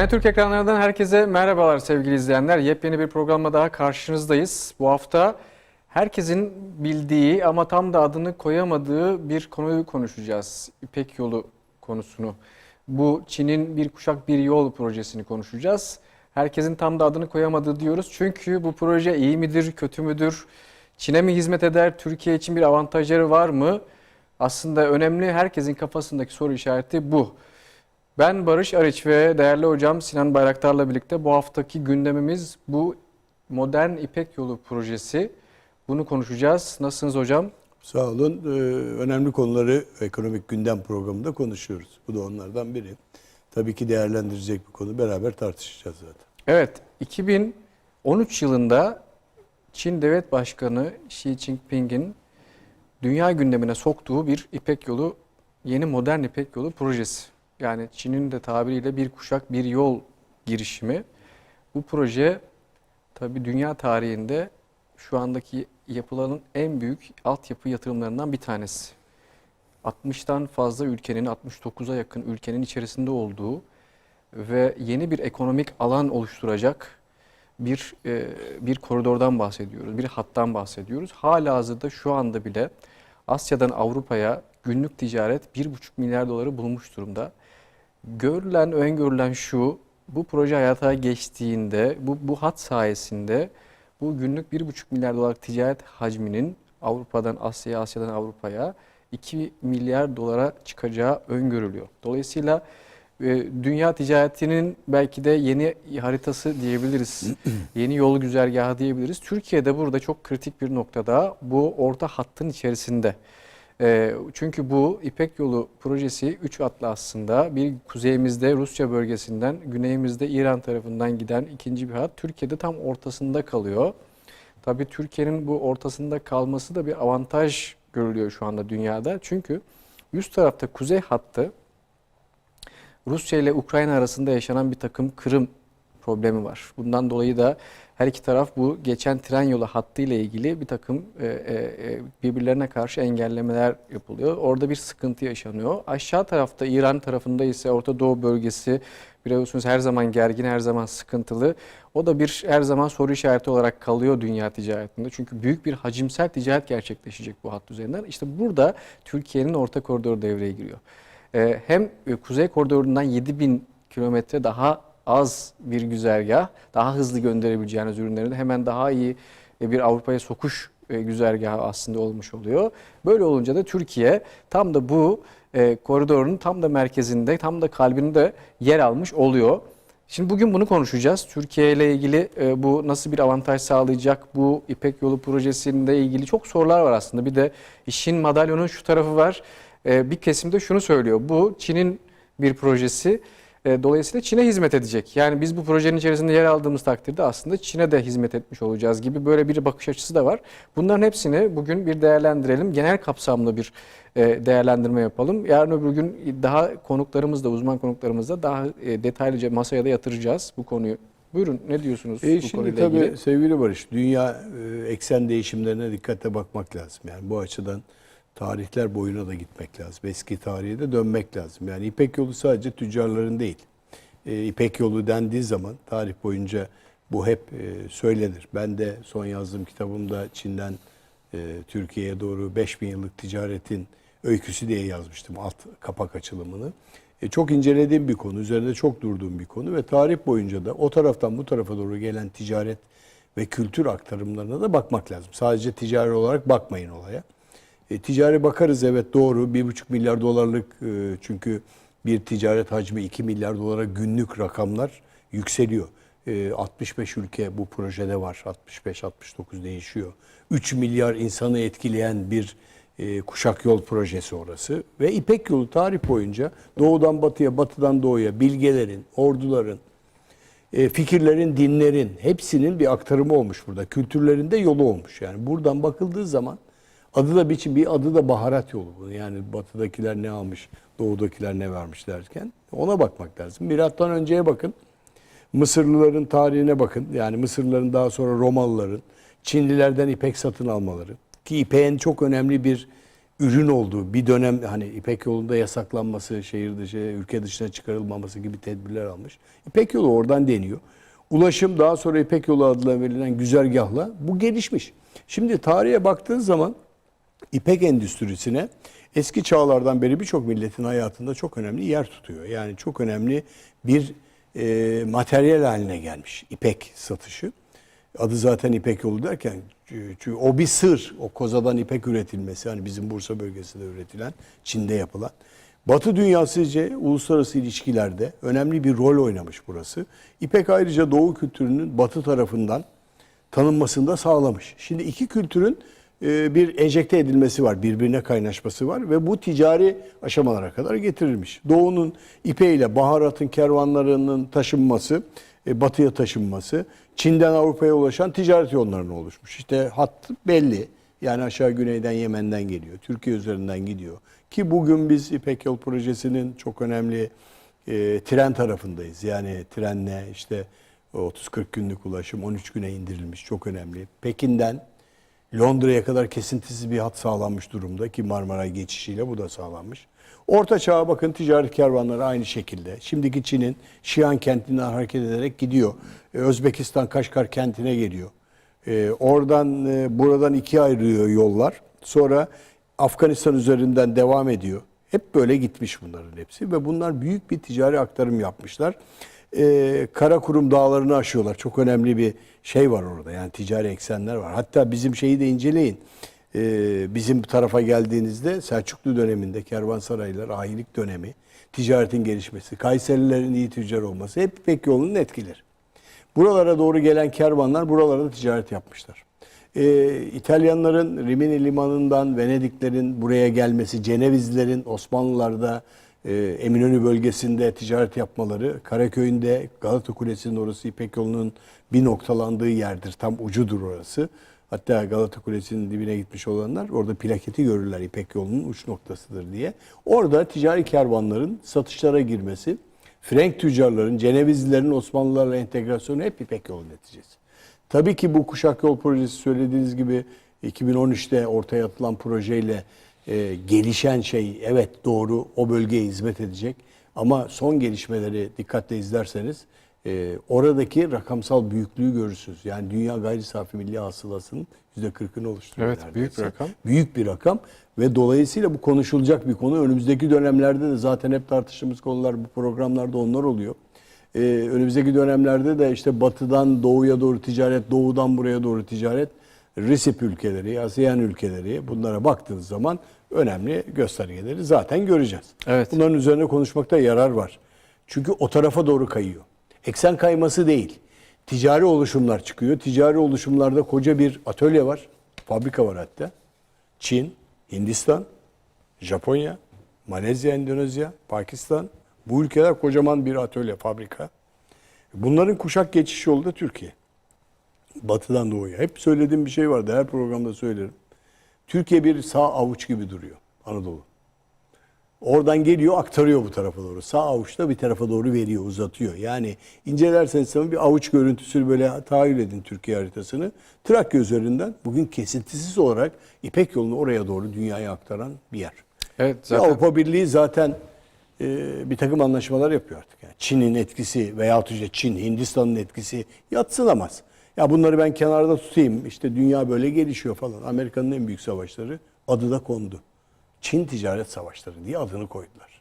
Çayna Türk ekranlarından herkese merhabalar sevgili izleyenler. Yepyeni bir programla daha karşınızdayız. Bu hafta herkesin bildiği ama tam da adını koyamadığı bir konuyu konuşacağız. İpek yolu konusunu. Bu Çin'in bir kuşak bir yol projesini konuşacağız. Herkesin tam da adını koyamadığı diyoruz. Çünkü bu proje iyi midir, kötü müdür? Çin'e mi hizmet eder? Türkiye için bir avantajları var mı? Aslında önemli herkesin kafasındaki soru işareti bu. Ben Barış Arıç ve değerli hocam Sinan Bayraktar'la birlikte bu haftaki gündemimiz bu modern İpek Yolu projesi. Bunu konuşacağız. Nasılsınız hocam? Sağ olun. Ee, önemli konuları ekonomik gündem programında konuşuyoruz. Bu da onlardan biri. Tabii ki değerlendirecek bir konu. Beraber tartışacağız zaten. Evet, 2013 yılında Çin Devlet Başkanı Xi Jinping'in dünya gündemine soktuğu bir İpek Yolu, yeni modern İpek Yolu projesi. Yani Çin'in de tabiriyle bir kuşak bir yol girişimi. Bu proje tabii dünya tarihinde şu andaki yapılanın en büyük altyapı yatırımlarından bir tanesi. 60'tan fazla ülkenin, 69'a yakın ülkenin içerisinde olduğu ve yeni bir ekonomik alan oluşturacak bir e, bir koridordan bahsediyoruz, bir hattan bahsediyoruz. Halihazırda şu anda bile Asya'dan Avrupa'ya günlük ticaret 1,5 milyar doları bulmuş durumda. Görülen, öngörülen şu, bu proje hayata geçtiğinde, bu, bu hat sayesinde bu günlük 1,5 milyar dolarlık ticaret hacminin Avrupa'dan Asya'ya, Asya'dan Avrupa'ya 2 milyar dolara çıkacağı öngörülüyor. Dolayısıyla e, dünya ticaretinin belki de yeni haritası diyebiliriz. yeni yol güzergahı diyebiliriz. Türkiye'de burada çok kritik bir noktada bu orta hattın içerisinde. E, Çünkü bu İpek Yolu projesi 3 atlı aslında. Bir kuzeyimizde Rusya bölgesinden, güneyimizde İran tarafından giden ikinci bir hat. Türkiye'de tam ortasında kalıyor. Tabii Türkiye'nin bu ortasında kalması da bir avantaj görülüyor şu anda dünyada. Çünkü üst tarafta kuzey hattı Rusya ile Ukrayna arasında yaşanan bir takım kırım problemi var. Bundan dolayı da her iki taraf bu geçen tren yolu hattı ile ilgili bir takım e, e, birbirlerine karşı engellemeler yapılıyor. Orada bir sıkıntı yaşanıyor. Aşağı tarafta İran tarafında ise Orta Doğu bölgesi biliyorsunuz her zaman gergin, her zaman sıkıntılı. O da bir her zaman soru işareti olarak kalıyor dünya ticaretinde. Çünkü büyük bir hacimsel ticaret gerçekleşecek bu hat üzerinden. İşte burada Türkiye'nin orta koridoru devreye giriyor. Ee, hem e, kuzey koridorundan 7000 kilometre daha az bir güzergah, daha hızlı gönderebileceğiniz ürünleri de hemen daha iyi e, bir Avrupa'ya sokuş e, güzergahı aslında olmuş oluyor. Böyle olunca da Türkiye tam da bu e, koridorun tam da merkezinde, tam da kalbinde yer almış oluyor. Şimdi bugün bunu konuşacağız. Türkiye ile ilgili bu nasıl bir avantaj sağlayacak? Bu İpek Yolu projesinde ilgili çok sorular var aslında. Bir de işin madalyonun şu tarafı var. Bir kesimde şunu söylüyor. Bu Çin'in bir projesi. E, dolayısıyla Çin'e hizmet edecek. Yani biz bu projenin içerisinde yer aldığımız takdirde aslında Çin'e de hizmet etmiş olacağız gibi böyle bir bakış açısı da var. Bunların hepsini bugün bir değerlendirelim. Genel kapsamlı bir e, değerlendirme yapalım. Yarın öbür gün daha konuklarımızla, uzman konuklarımızla daha e, detaylıca masaya da yatıracağız bu konuyu. Buyurun ne diyorsunuz E bu şimdi konuyla tabii ilgili? sevgili Barış, dünya e, eksen değişimlerine dikkatle bakmak lazım. Yani bu açıdan tarihler boyuna da gitmek lazım. Eski tarihe de dönmek lazım. Yani İpek yolu sadece tüccarların değil. E, İpek yolu dendiği zaman tarih boyunca bu hep e, söylenir. Ben de son yazdığım kitabımda Çin'den e, Türkiye'ye doğru 5000 yıllık ticaretin öyküsü diye yazmıştım alt kapak açılımını. E, çok incelediğim bir konu, üzerinde çok durduğum bir konu ve tarih boyunca da o taraftan bu tarafa doğru gelen ticaret ve kültür aktarımlarına da bakmak lazım. Sadece ticari olarak bakmayın olaya. E, ticari bakarız evet doğru 1,5 milyar dolarlık e, çünkü bir ticaret hacmi 2 milyar dolara günlük rakamlar yükseliyor. E, 65 ülke bu projede var. 65-69 değişiyor. 3 milyar insanı etkileyen bir e, kuşak yol projesi orası. Ve İpek yolu tarih boyunca doğudan batıya, batıdan doğuya bilgelerin, orduların, e, fikirlerin, dinlerin hepsinin bir aktarımı olmuş burada. Kültürlerinde yolu olmuş. Yani buradan bakıldığı zaman adı da biçim bir adı da baharat yolu. Yani batıdakiler ne almış, doğudakiler ne vermiş derken ona bakmak lazım. Milattan önceye bakın. Mısırlıların tarihine bakın. Yani Mısırlıların daha sonra Romalıların, Çinlilerden ipek satın almaları. Ki ipeğin çok önemli bir ürün olduğu bir dönem hani İpek yolunda yasaklanması, şehir dışı, ülke dışına çıkarılmaması gibi tedbirler almış. İpek yolu oradan deniyor. Ulaşım daha sonra İpek yolu adına verilen güzergahla bu gelişmiş. Şimdi tarihe baktığın zaman İpek endüstrisine eski çağlardan beri birçok milletin hayatında çok önemli yer tutuyor. Yani çok önemli bir e, materyal haline gelmiş İpek satışı. Adı zaten İpek yolu derken çünkü o bir sır. O kozadan ipek üretilmesi hani bizim Bursa bölgesinde üretilen, Çin'de yapılan. Batı dünyasıca uluslararası ilişkilerde önemli bir rol oynamış burası. İpek ayrıca Doğu kültürünün Batı tarafından tanınmasını da sağlamış. Şimdi iki kültürün e, bir enjekte edilmesi var, birbirine kaynaşması var ve bu ticari aşamalara kadar getirilmiş. Doğu'nun ipeğiyle baharatın kervanlarının taşınması, e, batıya taşınması, Çin'den Avrupa'ya ulaşan ticaret yollarına oluşmuş. İşte hat belli. Yani aşağı güneyden Yemen'den geliyor, Türkiye üzerinden gidiyor. Ki bugün biz İpek Yol Projesi'nin çok önemli e, tren tarafındayız. Yani trenle işte 30-40 günlük ulaşım 13 güne indirilmiş çok önemli. Pekin'den Londra'ya kadar kesintisiz bir hat sağlanmış durumda ki Marmara geçişiyle bu da sağlanmış. Orta Çağ'a bakın ticaret kervanları aynı şekilde. Şimdiki Çin'in Şian kentinden hareket ederek gidiyor. Ee, Özbekistan Kaşgar kentine geliyor. Ee, oradan e, buradan ikiye ayrılıyor yollar. Sonra Afganistan üzerinden devam ediyor. Hep böyle gitmiş bunların hepsi ve bunlar büyük bir ticari aktarım yapmışlar. Ee, Karakurum dağlarını aşıyorlar. Çok önemli bir şey var orada. Yani ticari eksenler var. Hatta bizim şeyi de inceleyin. Ee, bizim tarafa geldiğinizde Selçuklu döneminde kervansaraylar, ahilik dönemi, ticaretin gelişmesi, Kayserilerin iyi tüccar olması hep İpek yolunun etkileri. Buralara doğru gelen kervanlar buralarda ticaret yapmışlar. Ee, İtalyanların Rimini limanından Venediklerin buraya gelmesi, Cenevizlerin Osmanlılar'da e, Eminönü bölgesinde ticaret yapmaları, Karaköy'ünde Galata Kulesi'nin orası İpek yolunun bir noktalandığı yerdir. Tam ucudur orası. Hatta Galata Kulesi'nin dibine gitmiş olanlar orada plaketi görürler İpek yolunun uç noktasıdır diye. Orada ticari kervanların satışlara girmesi, Frank tüccarların, Cenevizlilerin Osmanlılarla entegrasyonu hep İpek yolu neticesi. Tabii ki bu kuşak yol projesi söylediğiniz gibi 2013'te ortaya atılan projeyle e, gelişen şey evet doğru o bölgeye hizmet edecek. Ama son gelişmeleri dikkatle izlerseniz e, oradaki rakamsal büyüklüğü görürsünüz. Yani dünya gayri safi milli hasılasının %40'ını oluşturuyor. Evet, büyük bir neredeyse. rakam. Büyük bir rakam ve dolayısıyla bu konuşulacak bir konu. Önümüzdeki dönemlerde de zaten hep tartıştığımız konular bu programlarda onlar oluyor. Ee, önümüzdeki dönemlerde de işte batıdan doğuya doğru ticaret, doğudan buraya doğru ticaret, RISIP ülkeleri, ASEAN ülkeleri bunlara baktığınız zaman önemli göstergeleri zaten göreceğiz. Evet. Bunların üzerine konuşmakta yarar var. Çünkü o tarafa doğru kayıyor. Eksen kayması değil. Ticari oluşumlar çıkıyor. Ticari oluşumlarda koca bir atölye var. Fabrika var hatta. Çin, Hindistan, Japonya, Malezya, Endonezya, Pakistan. Bu ülkeler kocaman bir atölye, fabrika. Bunların kuşak geçiş yolu da Türkiye. Batıdan doğuya. Hep söylediğim bir şey vardı. Her programda söylerim. Türkiye bir sağ avuç gibi duruyor Anadolu. Oradan geliyor aktarıyor bu tarafa doğru. Sağ avuçta bir tarafa doğru veriyor, uzatıyor. Yani incelerseniz tamam bir avuç görüntüsü böyle tahayyül edin Türkiye haritasını. Trakya üzerinden bugün kesintisiz olarak İpek yolunu oraya doğru dünyaya aktaran bir yer. Evet Ve zaten Avrupa Birliği zaten e, bir takım anlaşmalar yapıyor artık. Yani Çin'in etkisi veya işte Çin, Hindistan'ın etkisi yatsınamaz. Ya bunları ben kenarda tutayım. İşte dünya böyle gelişiyor falan. Amerika'nın en büyük savaşları adı da kondu. Çin ticaret savaşları diye adını koydular.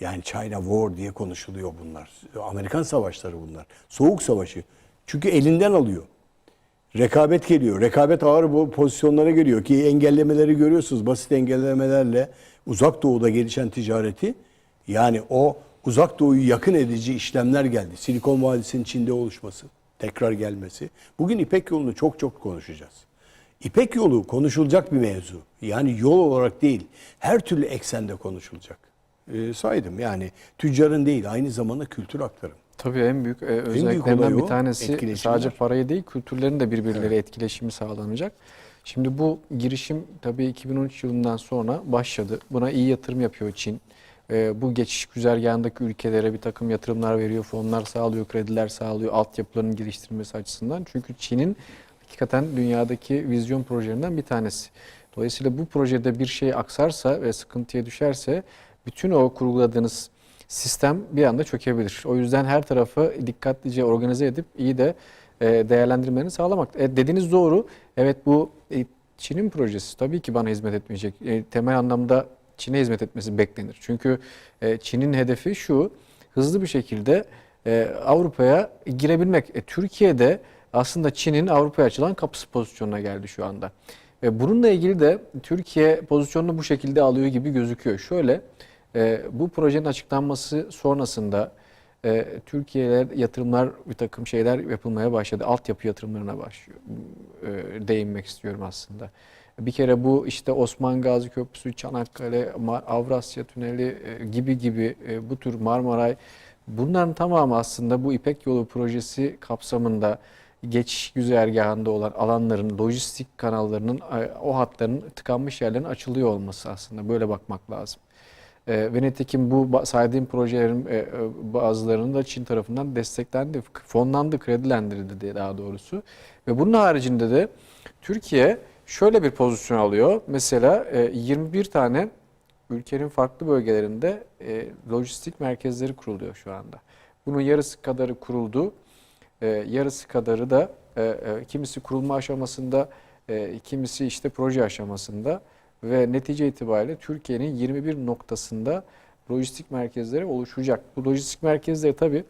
Yani China War diye konuşuluyor bunlar. Amerikan savaşları bunlar. Soğuk savaşı. Çünkü elinden alıyor. Rekabet geliyor. Rekabet ağır bu pozisyonlara geliyor ki engellemeleri görüyorsunuz. Basit engellemelerle uzak doğuda gelişen ticareti yani o uzak doğuyu yakın edici işlemler geldi. Silikon Vadisi'nin Çin'de oluşması, tekrar gelmesi. Bugün İpek yolunu çok çok konuşacağız. İpek yolu konuşulacak bir mevzu. Yani yol olarak değil, her türlü eksende konuşulacak. Ee, saydım yani tüccarın değil, aynı zamanda kültür aktarım. tabii en büyük e, özelliklerinden bir tanesi sadece parayı değil kültürlerin de birbirleriyle etkileşimi sağlanacak. Şimdi bu girişim tabii 2013 yılından sonra başladı. Buna iyi yatırım yapıyor Çin. E, bu geçiş güzergahındaki ülkelere bir takım yatırımlar veriyor, fonlar sağlıyor, krediler sağlıyor, altyapılarının geliştirilmesi açısından. Çünkü Çin'in hakikaten dünyadaki vizyon projelerinden bir tanesi. Dolayısıyla bu projede bir şey aksarsa ve sıkıntıya düşerse bütün o kurguladığınız sistem bir anda çökebilir. O yüzden her tarafı dikkatlice organize edip iyi de e, değerlendirmeni sağlamak. E, dediğiniz doğru. Evet bu e, Çin'in projesi tabii ki bana hizmet etmeyecek. E, temel anlamda Çin'e hizmet etmesi beklenir. Çünkü e, Çin'in hedefi şu, hızlı bir şekilde e, Avrupa'ya girebilmek. E, Türkiye'de aslında Çin'in Avrupa'ya açılan kapısı pozisyonuna geldi şu anda. Ve bununla ilgili de Türkiye pozisyonunu bu şekilde alıyor gibi gözüküyor. Şöyle, e, bu projenin açıklanması sonrasında e, Türkiye'de yatırımlar bir takım şeyler yapılmaya başladı. Altyapı yatırımlarına başlıyor. E, değinmek istiyorum aslında. Bir kere bu işte Osman Gazi Köprüsü, Çanakkale, Avrasya Tüneli e, gibi gibi e, bu tür Marmaray bunların tamamı aslında bu İpek Yolu projesi kapsamında geçiş güzergahında olan alanların, lojistik kanallarının, e, o hatların tıkanmış yerlerin açılıyor olması aslında böyle bakmak lazım. E, ve nitekim bu saydığım projelerin e, bazılarının da Çin tarafından desteklendi, fonlandı, kredilendirildi diye daha doğrusu. Ve bunun haricinde de Türkiye şöyle bir pozisyon alıyor. Mesela e, 21 tane ülkenin farklı bölgelerinde e, lojistik merkezleri kuruluyor şu anda. Bunun yarısı kadarı kuruldu. E, yarısı kadarı da e, e, kimisi kurulma aşamasında, e, kimisi işte proje aşamasında ve netice itibariyle Türkiye'nin 21 noktasında lojistik merkezleri oluşacak. Bu lojistik merkezleri tabii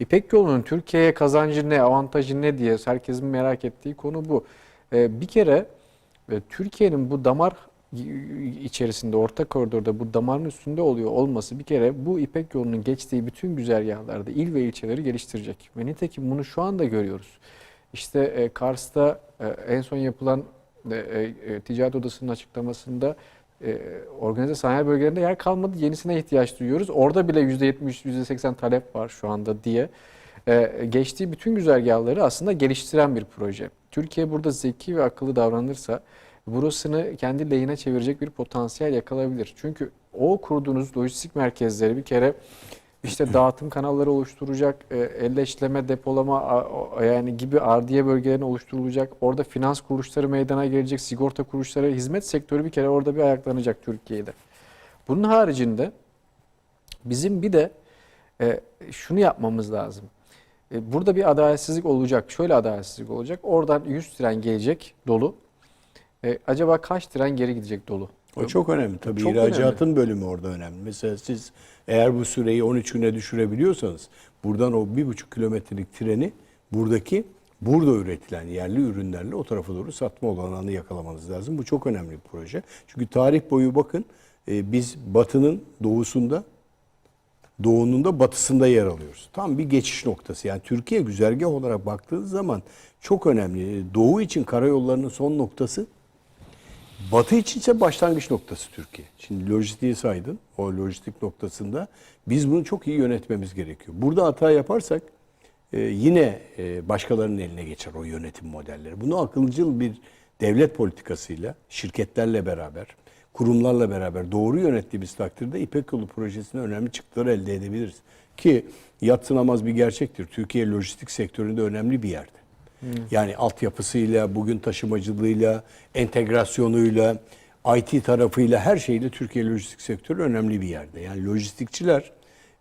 İpek yolunun Türkiye'ye kazancı ne, avantajı ne diye herkesin merak ettiği konu bu. E, bir kere Türkiye'nin bu damar içerisinde, orta koridorda bu damarın üstünde oluyor olması bir kere bu İpek yolunun geçtiği bütün güzergahlarda il ve ilçeleri geliştirecek. Ve nitekim bunu şu anda görüyoruz. İşte e, Kars'ta e, en son yapılan e, e, ticaret odasının açıklamasında organize sanayi bölgelerinde yer kalmadı. Yenisine ihtiyaç duyuyoruz. Orada bile %70, %80 talep var şu anda diye. Geçtiği bütün güzergahları aslında geliştiren bir proje. Türkiye burada zeki ve akıllı davranırsa burasını kendi lehine çevirecek bir potansiyel yakalayabilir. Çünkü o kurduğunuz lojistik merkezleri bir kere işte dağıtım kanalları oluşturacak, e, elleşleme, depolama yani gibi ardiye bölgelerini oluşturulacak. Orada finans kuruluşları meydana gelecek, sigorta kuruluşları, hizmet sektörü bir kere orada bir ayaklanacak Türkiye'de. Bunun haricinde bizim bir de e, şunu yapmamız lazım. E, burada bir adaletsizlik olacak. Şöyle adaletsizlik olacak. Oradan 100 tren gelecek dolu. E, acaba kaç tren geri gidecek dolu? O çok önemli. Tabii Çok ihracatın bölümü orada önemli. Mesela siz eğer bu süreyi 13 güne düşürebiliyorsanız buradan o bir buçuk kilometrelik treni buradaki burada üretilen yerli ürünlerle o tarafa doğru satma olanağını yakalamanız lazım. Bu çok önemli bir proje. Çünkü tarih boyu bakın e, biz batının doğusunda doğunun da batısında yer alıyoruz. Tam bir geçiş noktası. Yani Türkiye güzergah olarak baktığınız zaman çok önemli. Doğu için karayollarının son noktası Batı için ise başlangıç noktası Türkiye. Şimdi lojistiği saydın. O lojistik noktasında biz bunu çok iyi yönetmemiz gerekiyor. Burada hata yaparsak e, yine e, başkalarının eline geçer o yönetim modelleri. Bunu akılcıl bir devlet politikasıyla, şirketlerle beraber, kurumlarla beraber doğru yönettiğimiz takdirde İpek Yolu projesine önemli çıktılar elde edebiliriz. Ki yatsınamaz bir gerçektir. Türkiye lojistik sektöründe önemli bir yerde. Yani altyapısıyla, bugün taşımacılığıyla, entegrasyonuyla, IT tarafıyla her şeyle Türkiye lojistik sektörü önemli bir yerde. Yani lojistikçiler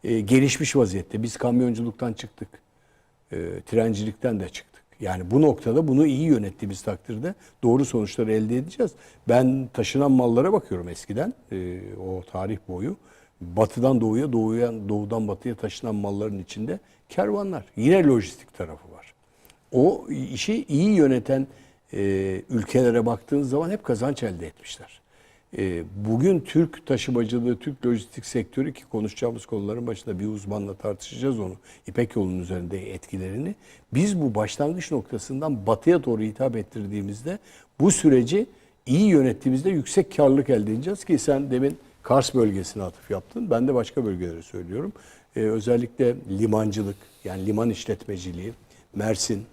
e, gelişmiş vaziyette. Biz kamyonculuktan çıktık. E, trencilikten de çıktık. Yani bu noktada bunu iyi yönettiğimiz takdirde doğru sonuçları elde edeceğiz. Ben taşınan mallara bakıyorum eskiden e, o tarih boyu. Batıdan doğuya, doğuya, doğudan batıya taşınan malların içinde kervanlar. Yine lojistik tarafı var. O işi iyi yöneten e, ülkelere baktığınız zaman hep kazanç elde etmişler. E, bugün Türk taşımacılığı, Türk lojistik sektörü ki konuşacağımız konuların başında bir uzmanla tartışacağız onu. İpek yolunun üzerinde etkilerini. Biz bu başlangıç noktasından batıya doğru hitap ettirdiğimizde bu süreci iyi yönettiğimizde yüksek karlılık elde edeceğiz ki sen demin Kars bölgesine atıf yaptın. Ben de başka bölgeleri söylüyorum. E, özellikle limancılık yani liman işletmeciliği, Mersin,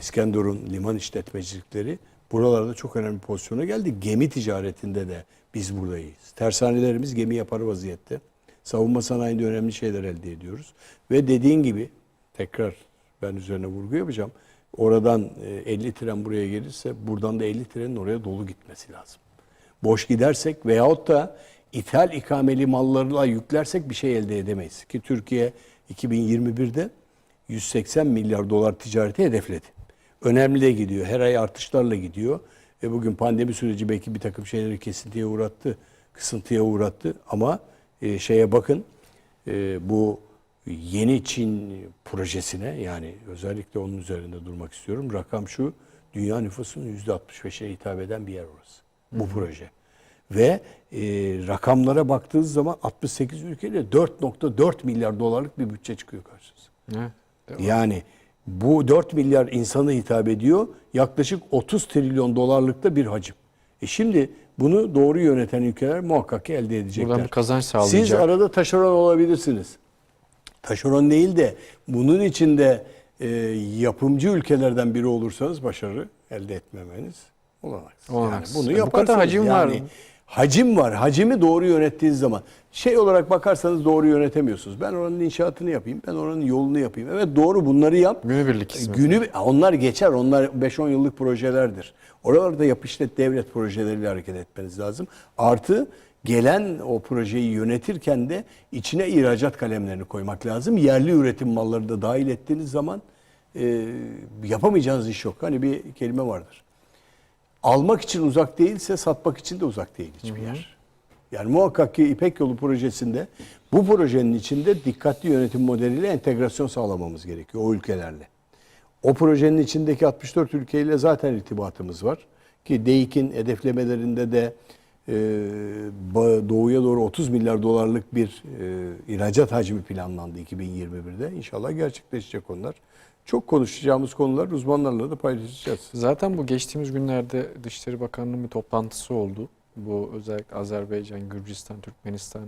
İskenderun liman işletmecilikleri buralarda çok önemli pozisyona geldi. Gemi ticaretinde de biz buradayız. Tersanelerimiz gemi yapar vaziyette. Savunma sanayinde önemli şeyler elde ediyoruz. Ve dediğin gibi tekrar ben üzerine vurgu yapacağım. Oradan e, 50 tren buraya gelirse buradan da 50 trenin oraya dolu gitmesi lazım. boş gidersek veyahut da ithal ikameli mallarla yüklersek bir şey elde edemeyiz. Ki Türkiye 2021'de 180 milyar dolar ticareti hedefledi. Önemli gidiyor. Her ay artışlarla gidiyor. Ve bugün pandemi süreci belki bir takım şeyleri kesintiye uğrattı, kısıntıya uğrattı. Ama e, şeye bakın, e, bu yeni Çin projesine yani özellikle onun üzerinde durmak istiyorum. Rakam şu, dünya nüfusunun %65'e hitap eden bir yer orası. Bu proje. Ve e, rakamlara baktığınız zaman 68 ülkeyle 4.4 milyar dolarlık bir bütçe çıkıyor karşınıza. Evet. Yani bu 4 milyar insana hitap ediyor. Yaklaşık 30 trilyon dolarlıkta bir hacim. E şimdi bunu doğru yöneten ülkeler muhakkak ki elde edecekler. Buradan bir kazanç sağlayacak. Siz arada taşeron olabilirsiniz. Taşeron değil de bunun içinde e, yapımcı ülkelerden biri olursanız başarı elde etmemeniz olanaksız. Olanaksız. Yani bunu E, bu yaparsanız kadar hacim var. Hacim var. Hacimi doğru yönettiğiniz zaman şey olarak bakarsanız doğru yönetemiyorsunuz. Ben oranın inşaatını yapayım, ben oranın yolunu yapayım. Evet doğru bunları yap. Günübirlik hizmet. Günü onlar geçer. Onlar 5-10 yıllık projelerdir. Oralarda yap işlet devlet projeleriyle hareket etmeniz lazım. Artı gelen o projeyi yönetirken de içine ihracat kalemlerini koymak lazım. Yerli üretim malları da dahil ettiğiniz zaman e, yapamayacağınız iş yok. Hani bir kelime vardır. Almak için uzak değilse satmak için de uzak değil hiçbir yer. Yani muhakkak ki İpek Yolu projesinde bu projenin içinde dikkatli yönetim modeliyle entegrasyon sağlamamız gerekiyor o ülkelerle. O projenin içindeki 64 ülkeyle zaten irtibatımız var. Ki DEİK'in hedeflemelerinde de e, doğuya doğru 30 milyar dolarlık bir e, ihracat hacmi planlandı 2021'de. İnşallah gerçekleşecek onlar. Çok konuşacağımız konular uzmanlarla da paylaşacağız. Zaten bu geçtiğimiz günlerde Dışişleri Bakanlığı'nın bir toplantısı oldu. Bu özellikle Azerbaycan, Gürcistan, Türkmenistan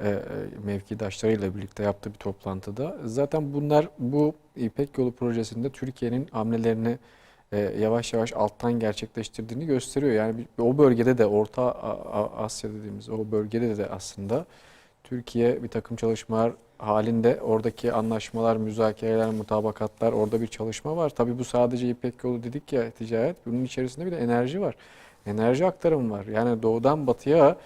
e, e, mevkidaşlarıyla birlikte yaptığı bir toplantıda. Zaten bunlar bu İpek Yolu projesinde Türkiye'nin hamlelerini e, yavaş yavaş alttan gerçekleştirdiğini gösteriyor. Yani o bölgede de Orta Asya dediğimiz o bölgede de aslında Türkiye bir takım çalışmalar halinde oradaki anlaşmalar, müzakereler, mutabakatlar orada bir çalışma var. Tabii bu sadece İpek yolu dedik ya ticaret. Bunun içerisinde bir de enerji var. Enerji aktarımı var. Yani doğudan batıya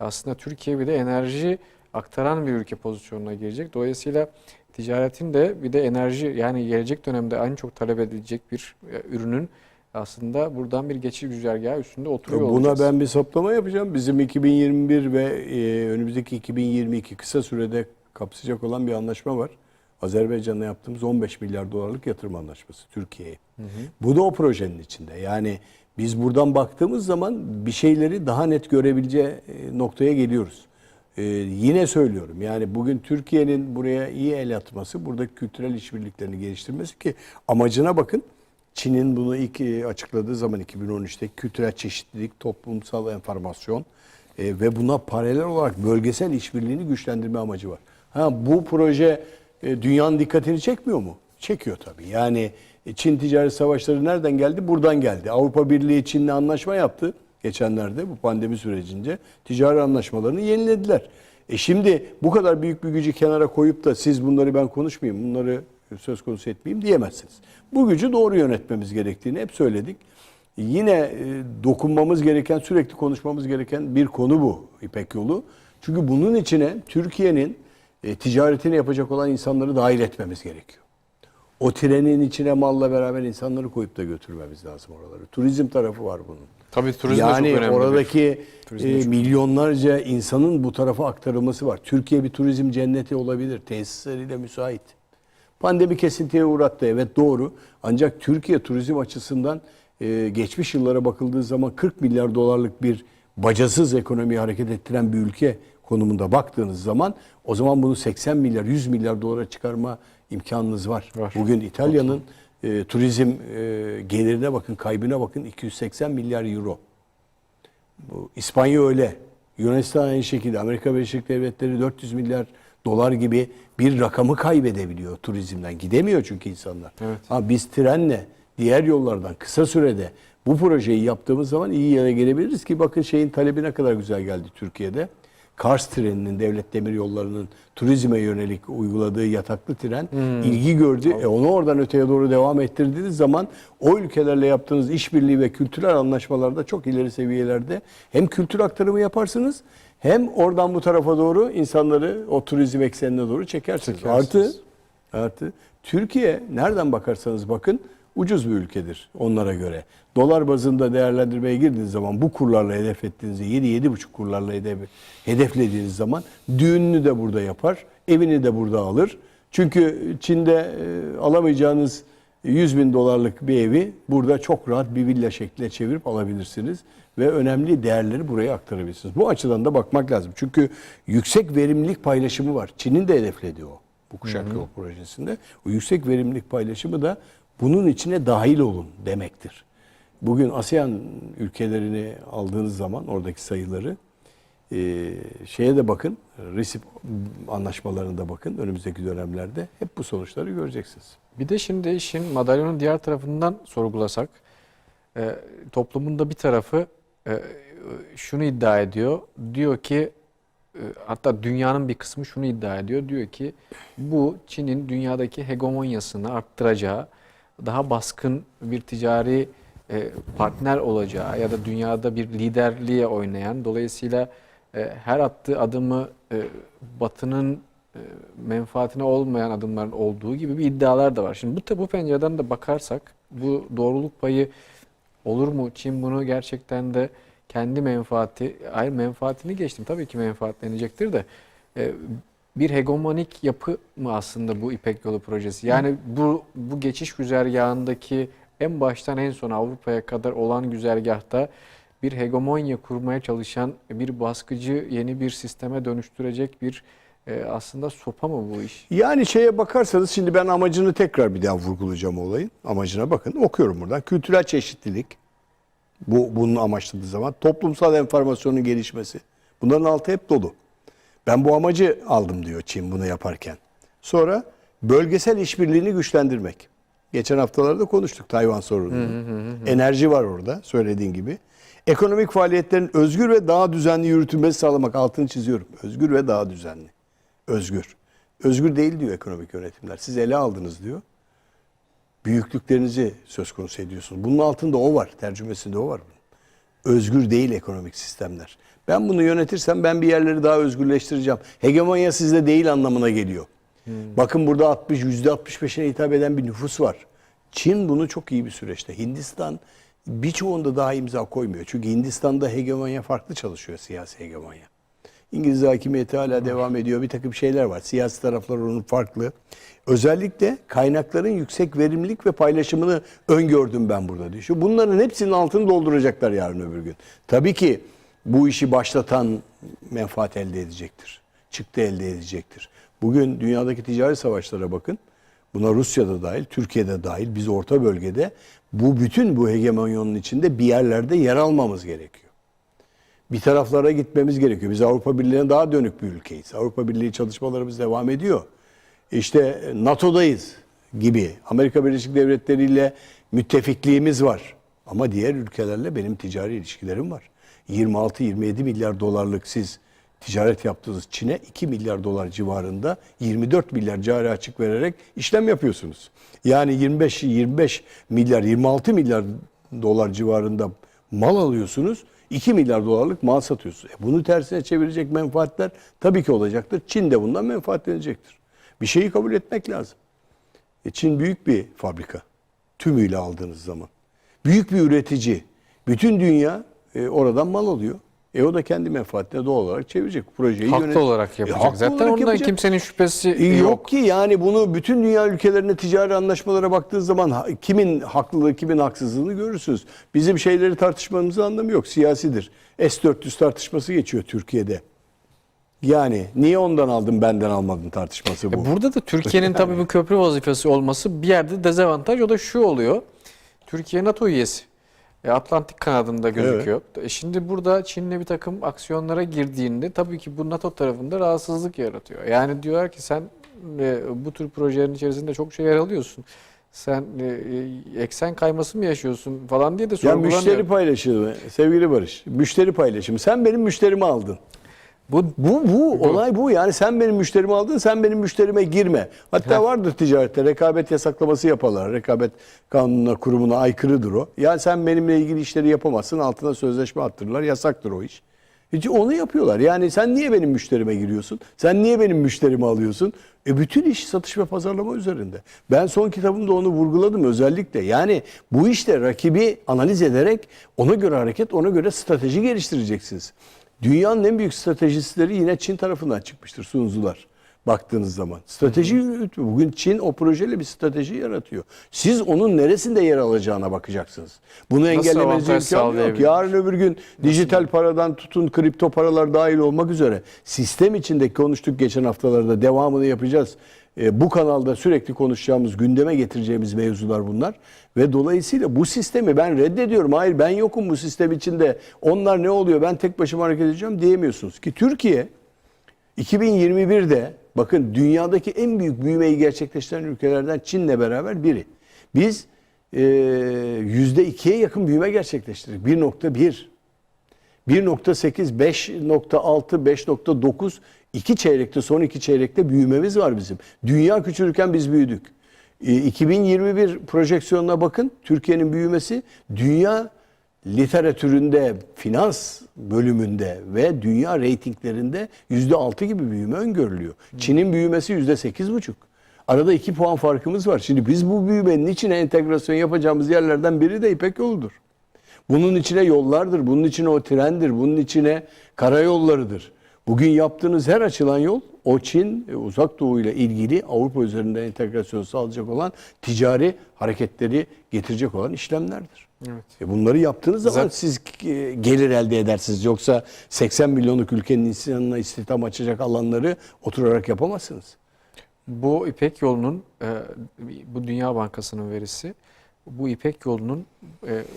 aslında Türkiye bir de enerji aktaran bir ülke pozisyonuna girecek. Dolayısıyla ticaretin de bir de enerji yani gelecek dönemde en çok talep edilecek bir e, ürünün aslında buradan bir geçiş güzergahı üstünde oturuyor Buna olacağız. ben bir saptama yapacağım. Bizim 2021 ve e, önümüzdeki 2022 kısa sürede kapsayacak olan bir anlaşma var. Azerbaycan'la yaptığımız 15 milyar dolarlık yatırım anlaşması Türkiye'ye. Bu da o projenin içinde. Yani biz buradan baktığımız zaman bir şeyleri daha net görebileceği e, noktaya geliyoruz. E, yine söylüyorum yani bugün Türkiye'nin buraya iyi el atması, buradaki kültürel işbirliklerini geliştirmesi ki amacına bakın. Çin'in bunu ilk e, açıkladığı zaman 2013'te kültürel çeşitlilik, toplumsal enformasyon e, ve buna paralel olarak bölgesel işbirliğini güçlendirme amacı var. Ha bu proje e, dünyanın dikkatini çekmiyor mu? Çekiyor tabii. Yani e, Çin ticaret savaşları nereden geldi? Buradan geldi. Avrupa Birliği Çin'le anlaşma yaptı geçenlerde bu pandemi sürecince. Ticari anlaşmalarını yenilediler. E şimdi bu kadar büyük bir gücü kenara koyup da siz bunları ben konuşmayayım, bunları söz konusu etmeyeyim diyemezsiniz. Bu gücü doğru yönetmemiz gerektiğini hep söyledik. Yine e, dokunmamız gereken, sürekli konuşmamız gereken bir konu bu İpek Yolu. Çünkü bunun içine Türkiye'nin e, ticaretini yapacak olan insanları dahil etmemiz gerekiyor. O trenin içine malla beraber insanları koyup da götürmemiz lazım oraları. Turizm tarafı var bunun. Tabii turizm de yani çok önemli. bir- oradaki e, milyonlarca insanın bu tarafa aktarılması var. Türkiye bir turizm cenneti olabilir. Tesisleriyle müsait. Pandemi kesintiye uğrattı evet doğru. Ancak Türkiye turizm açısından e, geçmiş yıllara bakıldığı zaman 40 milyar dolarlık bir bacasız ekonomiyi hareket ettiren bir ülke konumunda baktığınız zaman o zaman bunu 80 milyar 100 milyar dolara çıkarma imkanınız var. Var. Bugün İtalya'nın e, turizm e, gelirine bakın, kaybına bakın 280 milyar euro. Bu İspanya öyle. Yunanistan aynı şekilde. Amerika Birleşik Devletleri 400 milyar dolar gibi bir rakamı kaybedebiliyor turizmden. Gidemiyor çünkü insanlar. Evet. Ha, biz trenle diğer yollardan kısa sürede bu projeyi yaptığımız zaman iyi yere gelebiliriz ki bakın şeyin talebi ne kadar güzel geldi Türkiye'de. Kars treninin, devlet demir yollarının turizme yönelik uyguladığı yataklı tren ilgi gördü. E onu oradan öteye doğru devam ettirdiğiniz zaman o ülkelerle yaptığınız işbirliği ve kültürel anlaşmalarda çok ileri seviyelerde hem kültür aktarımı yaparsınız hem oradan bu tarafa doğru insanları o turizm eksenine doğru çekersiniz. Çekersiniz. Artı Artı Türkiye nereden bakarsanız bakın ucuz bir ülkedir onlara göre. Dolar bazında değerlendirmeye girdiğiniz zaman bu kurlarla hedef ettiğinizde 7-7,5 kurlarla hedef, hedeflediğiniz zaman düğününü de burada yapar, evini de burada alır. Çünkü Çin'de e, alamayacağınız 100 bin dolarlık bir evi burada çok rahat bir villa şekline çevirip alabilirsiniz. Ve önemli değerleri buraya aktarabilirsiniz. Bu açıdan da bakmak lazım. Çünkü yüksek verimlilik paylaşımı var. Çin'in de hedeflediği o bu kuşak yol projesinde. O yüksek verimlilik paylaşımı da bunun içine dahil olun demektir. Bugün ASEAN ülkelerini aldığınız zaman oradaki sayıları e, şeye de bakın, RISIP anlaşmalarına da bakın önümüzdeki dönemlerde hep bu sonuçları göreceksiniz. Bir de şimdi işin madalyonun diğer tarafından sorgulasak, e, toplumun bir tarafı e, şunu iddia ediyor. Diyor ki, e, hatta dünyanın bir kısmı şunu iddia ediyor. Diyor ki bu Çin'in dünyadaki hegemonyasını arttıracağı, daha baskın bir ticari e, partner olacağı ya da dünyada bir liderliğe oynayan, dolayısıyla e, her attığı adımı e, Batı'nın menfaatine olmayan adımların olduğu gibi bir iddialar da var. Şimdi bu bu pencereden de bakarsak bu doğruluk payı olur mu? Çin bunu gerçekten de kendi menfaati, hayır menfaatini geçtim. Tabii ki menfaatlenecektir de bir hegemonik yapı mı aslında bu İpek Yolu projesi? Yani bu bu geçiş güzergahındaki en baştan en son Avrupa'ya kadar olan güzergahta bir hegemonya kurmaya çalışan bir baskıcı yeni bir sisteme dönüştürecek bir e, aslında sopa mı bu iş? Yani şeye bakarsanız şimdi ben amacını tekrar bir daha vurgulayacağım olayın. Amacına bakın. Okuyorum buradan. Kültürel çeşitlilik. Bu bunun amaçladığı zaman toplumsal enformasyonun gelişmesi. Bunların altı hep dolu. Ben bu amacı aldım diyor Çin bunu yaparken. Sonra bölgesel işbirliğini güçlendirmek. Geçen haftalarda konuştuk Tayvan sorununu. Enerji var orada söylediğin gibi. Ekonomik faaliyetlerin özgür ve daha düzenli yürütülmesi sağlamak altını çiziyorum. Özgür ve daha düzenli. Özgür. Özgür değil diyor ekonomik yönetimler. Siz ele aldınız diyor. Büyüklüklerinizi söz konusu ediyorsunuz. Bunun altında o var. Tercümesinde o var. Özgür değil ekonomik sistemler. Ben bunu yönetirsem ben bir yerleri daha özgürleştireceğim. Hegemonya sizde değil anlamına geliyor. Bakın burada 60 %65'ine hitap eden bir nüfus var. Çin bunu çok iyi bir süreçte. Hindistan birçoğunda daha imza koymuyor. Çünkü Hindistan'da hegemonya farklı çalışıyor siyasi hegemonya. İngiliz hakimiyeti hala devam ediyor. Bir takım şeyler var. Siyasi taraflar onun farklı. Özellikle kaynakların yüksek verimlilik ve paylaşımını öngördüm ben burada diyor. Bunların hepsinin altını dolduracaklar yarın öbür gün. Tabii ki bu işi başlatan menfaat elde edecektir. Çıktı elde edecektir. Bugün dünyadaki ticari savaşlara bakın. Buna Rusya'da dahil, Türkiye'de dahil, biz orta bölgede bu bütün bu hegemonyonun içinde bir yerlerde yer almamız gerekiyor bir taraflara gitmemiz gerekiyor. Biz Avrupa Birliği'ne daha dönük bir ülkeyiz. Avrupa Birliği çalışmalarımız devam ediyor. İşte NATO'dayız gibi. Amerika Birleşik Devletleri ile müttefikliğimiz var. Ama diğer ülkelerle benim ticari ilişkilerim var. 26-27 milyar dolarlık siz ticaret yaptığınız Çin'e 2 milyar dolar civarında 24 milyar cari açık vererek işlem yapıyorsunuz. Yani 25 25 milyar 26 milyar dolar civarında mal alıyorsunuz. 2 milyar dolarlık mal satıyorsunuz. E bunu tersine çevirecek menfaatler tabii ki olacaktır. Çin de bundan menfaatlenecektir. Bir şeyi kabul etmek lazım. E Çin büyük bir fabrika. Tümüyle aldığınız zaman. Büyük bir üretici. Bütün dünya e, oradan mal alıyor. E o da kendi menfaatine doğal olarak çevirecek. Projeyi Haklı yönet- olarak E, yapacak. haklı Zaten olarak ondan yapacak. kimsenin şüphesi E, yok. Yok ki yani bunu bütün dünya ülkelerine ticari anlaşmalara baktığın zaman kimin haklılığı kimin haksızlığını görürsünüz. Bizim şeyleri tartışmamızın anlamı yok. Siyasidir. S-400 tartışması geçiyor Türkiye'de. Yani niye ondan aldın benden almadın tartışması bu. E Burada da Türkiye'nin tabii bu köprü vazifesi olması bir yerde dezavantaj. O da şu oluyor. Türkiye NATO üyesi. E, Atlantik kanadında gözüküyor. E, şimdi burada Çin'le bir takım aksiyonlara girdiğinde tabii ki bu NATO tarafında rahatsızlık yaratıyor. Yani diyorlar ki sen e, bu tür projelerin içerisinde çok şey yer alıyorsun. Sen e, eksen kayması mı yaşıyorsun falan diye de Ya sorgulanıyor. müşteri paylaşımı sevgili Barış. Müşteri paylaşımı. Sen benim müşterimi aldın. Bu Bu, bu olay bu. Yani sen benim müşterimi aldın, sen benim müşterime girme. Hatta Heh. vardır ticarette rekabet yasaklaması yaparlar. Rekabet kanununa, kurumuna aykırıdır o. Yani sen benimle ilgili işleri yapamazsın. Altına sözleşme attırırlar. Yasaktır o iş. Hiç onu yapıyorlar. Yani sen niye benim müşterime giriyorsun? Sen niye benim müşterimi alıyorsun? E bütün iş satış ve pazarlama üzerinde. Ben son kitabımda onu vurguladım özellikle. Yani bu işte rakibi analiz ederek ona göre hareket, ona göre strateji geliştireceksiniz. Dünyanın en büyük stratejistleri yine Çin tarafından çıkmıştır Sunzular. Baktığınız zaman. Strateji yürütüyor. Bugün Çin o projeyle bir strateji yaratıyor. Siz onun neresinde yer alacağına bakacaksınız. Bunu engellemenize avantaj imkan yok. Yarın öbür gün dijital paradan tutun kripto paralar dahil olmak üzere sistem içindeki konuştuk geçen haftalarda devamını yapacağız. E, bu kanalda sürekli konuşacağımız, gündeme getireceğimiz mevzular bunlar. Ve dolayısıyla bu sistemi ben reddediyorum. Hayır ben yokum bu sistem içinde. Onlar ne oluyor ben tek başıma hareket edeceğim diyemiyorsunuz. Ki Türkiye 2021'de bakın dünyadaki en büyük büyümeyi gerçekleştiren ülkelerden Çin'le beraber biri. Biz e, yüzde ikiye yakın büyüme gerçekleştirdik. 1.1, 1.8, 5.6, 5.9 iki çeyrekte son iki çeyrekte büyümemiz var bizim. Dünya küçülürken biz büyüdük. E, 2021 projeksiyonuna bakın Türkiye'nin büyümesi dünya literatüründe, finans bölümünde ve dünya reytinglerinde yüzde altı gibi büyüme öngörülüyor. Çin'in büyümesi yüzde sekiz buçuk. Arada iki puan farkımız var. Şimdi biz bu büyümenin içine entegrasyon yapacağımız yerlerden biri de İpek yoludur. Bunun içine yollardır, bunun içine o trendir, bunun içine karayollarıdır. Bugün yaptığınız her açılan yol o Çin, e, uzak doğu ile ilgili Avrupa üzerinden entegrasyon sağlayacak olan ticari hareketleri getirecek olan işlemlerdir. Evet. E bunları yaptığınız zaman Zaten- siz e, gelir elde edersiniz. Yoksa 80 milyonluk ülkenin insanına istihdam açacak alanları oturarak yapamazsınız. Bu İpek yolunun e, bu Dünya Bankası'nın verisi bu İpek yolunun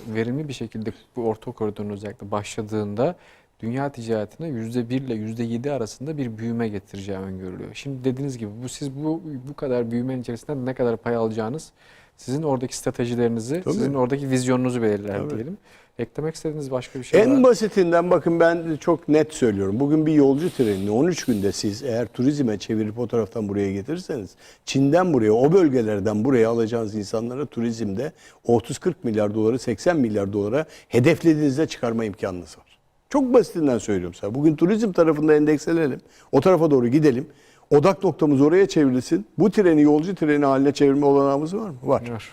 verimli bir şekilde bu orta koridorun özellikle başladığında dünya ticaretine %1 ile %7 arasında bir büyüme getireceği öngörülüyor. Şimdi dediğiniz gibi bu siz bu bu kadar büyümenin içerisinde ne kadar pay alacağınız sizin oradaki stratejilerinizi, Tabii. sizin oradaki vizyonunuzu belirler Tabii. diyelim. Eklemek istediğiniz başka bir şey var En basitinden bakın ben çok net söylüyorum. Bugün bir yolcu trenini 13 günde siz eğer turizme çevirip o taraftan buraya getirirseniz Çin'den buraya o bölgelerden buraya alacağınız insanlara turizmde 30-40 milyar doları 80 milyar dolara hedeflediğinizde çıkarma imkanınız var. Çok basitinden söylüyorum sana. Bugün turizm tarafında endekslenelim. O tarafa doğru gidelim. Odak noktamız oraya çevrilsin. Bu treni yolcu treni haline çevirme olanağımız var mı? Var. Var.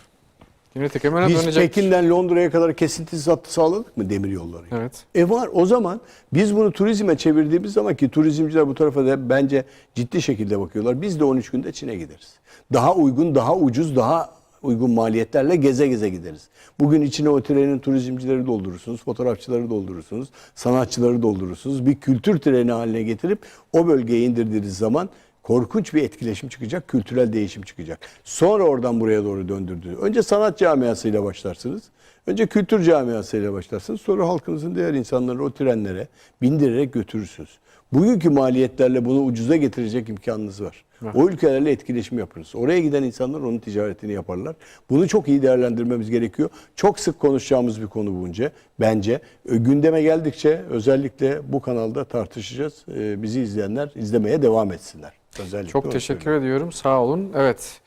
Yine Biz dönecek. Pekin'den Londra'ya kadar kesintisiz hattı sağladık mı demir yolları? Evet. E var o zaman biz bunu turizme çevirdiğimiz zaman ki turizmciler bu tarafa da bence ciddi şekilde bakıyorlar. Biz de 13 günde Çin'e gideriz. Daha uygun, daha ucuz, daha uygun maliyetlerle geze geze gideriz. Bugün içine o trenin turizmcileri doldurursunuz, fotoğrafçıları doldurursunuz, sanatçıları doldurursunuz. Bir kültür treni haline getirip o bölgeye indirdiğiniz zaman korkunç bir etkileşim çıkacak, kültürel değişim çıkacak. Sonra oradan buraya doğru döndürdüğünüz. Önce sanat camiasıyla başlarsınız. Önce kültür camiasıyla başlarsınız. Sonra halkınızın diğer insanları o trenlere bindirerek götürürsünüz. Bugünkü maliyetlerle bunu ucuza getirecek imkanınız var. Var. O ülkelerle etkileşim yapınız. Oraya giden insanlar onun ticaretini yaparlar. Bunu çok iyi değerlendirmemiz gerekiyor. Çok sık konuşacağımız bir konu bunca. Bence E, gündeme geldikçe özellikle bu kanalda tartışacağız. E, Bizi izleyenler izlemeye devam etsinler. Özellikle Çok teşekkür söylüyorum. ediyorum. Sağ olun. Evet.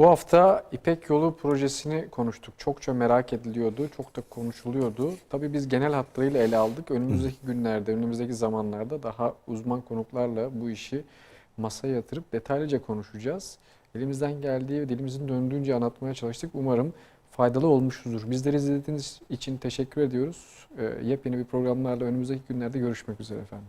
Bu hafta İpek Yolu projesini konuştuk. Çokça merak ediliyordu. Çok da konuşuluyordu. Tabii biz genel hatlarıyla ele aldık. Önümüzdeki günlerde, önümüzdeki zamanlarda daha uzman konuklarla bu işi masaya yatırıp detaylıca konuşacağız. Elimizden geldiği ve dilimizin döndüğünce anlatmaya çalıştık. Umarım faydalı olmuşuzdur. Bizleri izlediğiniz için teşekkür ediyoruz. Ee, yepyeni bir programlarla önümüzdeki günlerde görüşmek üzere efendim.